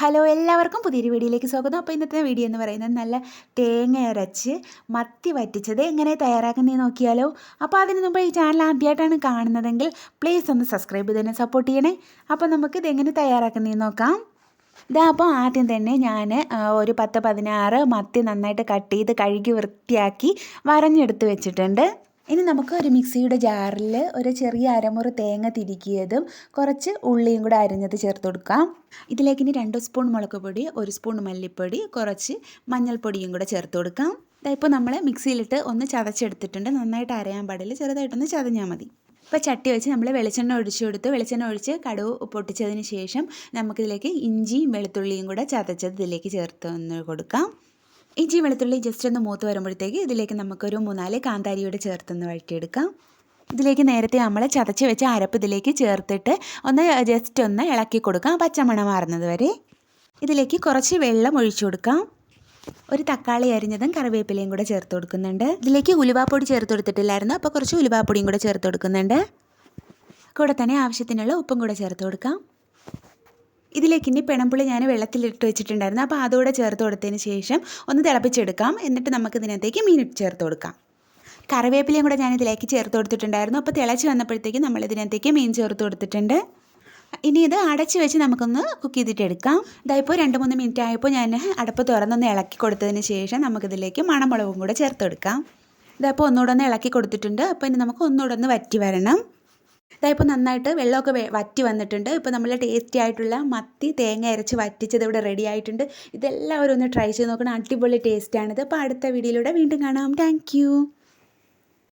Hello എല്ലാവർക്കും പുതിയൊരു വീഡിയോയിലേക്ക് സ്വാഗതം. അപ്പോൾ ഇന്നത്തെ വീഡിയോ എന്ന് പറയുന്നത് നല്ല തേങ്ങ അരച്ച് മത്തി വറ്റിച്ചത് എങ്ങനെ തയ്യാറാക്കുന്നതെന്ന് നോക്കിയാലോ. അപ്പോൾ അതിന് മുമ്പ് ഈ ചാനൽ ആദ്യമായിട്ടാണ് കാണുന്നതെങ്കിൽ പ്ലീസ് ഒന്ന് സബ്സ്ക്രൈബ് ചെയ്ത് തന്നെ സപ്പോർട്ട് ചെയ്യണേ. അപ്പോൾ നമുക്ക് ഇതെങ്ങനെ തയ്യാറാക്കുന്നതെന്ന് നോക്കാം. ഇതാ അപ്പോൾ ആദ്യം തന്നെ ഞാൻ ഒരു പത്ത് പതിനാറ് മത്തി നന്നായിട്ട് കട്ട് ചെയ്ത് കഴുകി വൃത്തിയാക്കി വരഞ്ഞെടുത്ത് വെച്ചിട്ടുണ്ട്. ഇനി നമുക്ക് ഒരു മിക്സിയുടെ ജാറിൽ ഒരു ചെറിയ അരമുറി തേങ്ങ തിരിക്കിയതും കുറച്ച് ഉള്ളിയും കൂടെ അരിഞ്ഞത് ചേർത്ത് കൊടുക്കാം. ഇതിലേക്ക് ഇനി രണ്ട് സ്പൂൺ മുളക് പൊടി ഒരു സ്പൂൺ മല്ലിപ്പൊടി കുറച്ച് മഞ്ഞൾപ്പൊടിയും കൂടെ ചേർത്ത് കൊടുക്കാം. ഇപ്പോൾ നമ്മൾ മിക്സിയിലിട്ട് ഒന്ന് ചതച്ചെടുത്തിട്ടുണ്ട്. നന്നായിട്ട് അരയാൻ പാടില്ല. ചെറുതായിട്ടൊന്ന് ചതഞ്ഞാൽ മതി. ഇപ്പോൾ ചട്ടി വെച്ച് നമ്മൾ വെളിച്ചെണ്ണ ഒഴിച്ചു കൊടുത്ത്. വെളിച്ചെണ്ണ ഒഴിച്ച് കടുവ് പൊട്ടിച്ചതിന് ശേഷം നമുക്കിതിലേക്ക് ഇഞ്ചിയും വെളുത്തുള്ളിയും കൂടെ ചതച്ചത് ഇതിലേക്ക് ചേർത്ത് ഒന്ന് കൊടുക്കാം. ഇഞ്ചി വെളുത്തുള്ളി ജസ്റ്റ് ഒന്ന് മൂത്ത് വരുമ്പോഴത്തേക്ക് ഇതിലേക്ക് നമുക്കൊരു മൂന്നാൽ കാന്താരിയോട് ചേർത്തൊന്ന് വഴറ്റിയെടുക്കാം. ഇതിലേക്ക് നേരത്തെ നമ്മൾ ചതച്ച് വെച്ച അരപ്പ് ഇതിലേക്ക് ചേർത്തിട്ട് ഒന്ന് ജസ്റ്റ് ഒന്ന് ഇളക്കി കൊടുക്കാം. പച്ചമണം മാറുന്നത് വരെ. ഇതിലേക്ക് കുറച്ച് വെള്ളം ഒഴിച്ചു കൊടുക്കാം. ഒരു തക്കാളി അരിഞ്ഞതും കറിവേപ്പിലയും കൂടെ ചേർത്ത് കൊടുക്കുന്നുണ്ട്. ഇതിലേക്ക് ഉലുവാപ്പൊടി ചേർത്ത് കൊടുത്തിട്ടില്ലായിരുന്നു അപ്പോൾ കുറച്ച് ഉലുവാപ്പൊടിയും കൂടെ ചേർത്ത് കൊടുക്കുന്നുണ്ട്. കൂടെ തന്നെ ആവശ്യത്തിനുള്ള ഉപ്പും കൂടെ ചേർത്ത് കൊടുക്കാം. ഇതിലേക്ക് ഇനി പിണമ്പുളി ഞാൻ വെള്ളത്തിലിട്ട് വെച്ചിട്ടുണ്ടായിരുന്നു. അപ്പോൾ അതുകൂടെ ചേർത്ത് കൊടുത്തതിന് ശേഷം ഒന്ന് തിളപ്പിച്ചെടുക്കാം. എന്നിട്ട് നമുക്ക് ഇതിനകത്തേക്ക് മീൻ ചേർത്ത് കൊടുക്കാം. കറിവേപ്പിലയും കൂടെ ഞാൻ ഇതിലേക്ക് ചേർത്ത് കൊടുത്തിട്ടുണ്ടായിരുന്നു. അപ്പോൾ തിളച്ച് വന്നപ്പോഴത്തേക്ക് നമ്മൾ ഇതിനകത്തേക്ക് മീൻ ചേർത്ത് കൊടുത്തിട്ടുണ്ട്. ഇനി ഇത് അടച്ച് വെച്ച് നമുക്കൊന്ന് കുക്ക് ചെയ്തിട്ട് എടുക്കാം. ഇതായിപ്പോൾ രണ്ട് മൂന്ന് മിനിറ്റ് ആയപ്പോൾ ഞാൻ അടപ്പ് തുറന്നൊന്ന് ഇളക്കി കൊടുത്തതിന് ശേഷം നമുക്കിതിലേക്ക് മണമുളകും കൂടെ ചേർത്ത് കൊടുക്കാം. ഇതായപ്പോൾ ഒന്നുകൂടെ ഒന്ന് ഇളക്കി കൊടുത്തിട്ടുണ്ട്. അപ്പോൾ ഇനി നമുക്ക് ഒന്നുകൂടെ ഒന്ന് വറ്റി വരണം. ഇതായിപ്പോൾ നന്നായിട്ട് വെള്ളമൊക്കെ വറ്റി വന്നിട്ടുണ്ട്. ഇപ്പോൾ നമ്മൾ ടേസ്റ്റി ആയിട്ടുള്ള മത്തി തേങ്ങ അരച്ച് വറ്റിച്ചത് ഇവിടെ റെഡി ആയിട്ടുണ്ട്. ഇതെല്ലാവരും ഒന്ന് ട്രൈ ചെയ്ത് നോക്കണം. അടിപൊളി ടേസ്റ്റാണിത് അപ്പോൾ അടുത്ത വീഡിയോയിലൂടെ വീണ്ടും കാണാം. താങ്ക്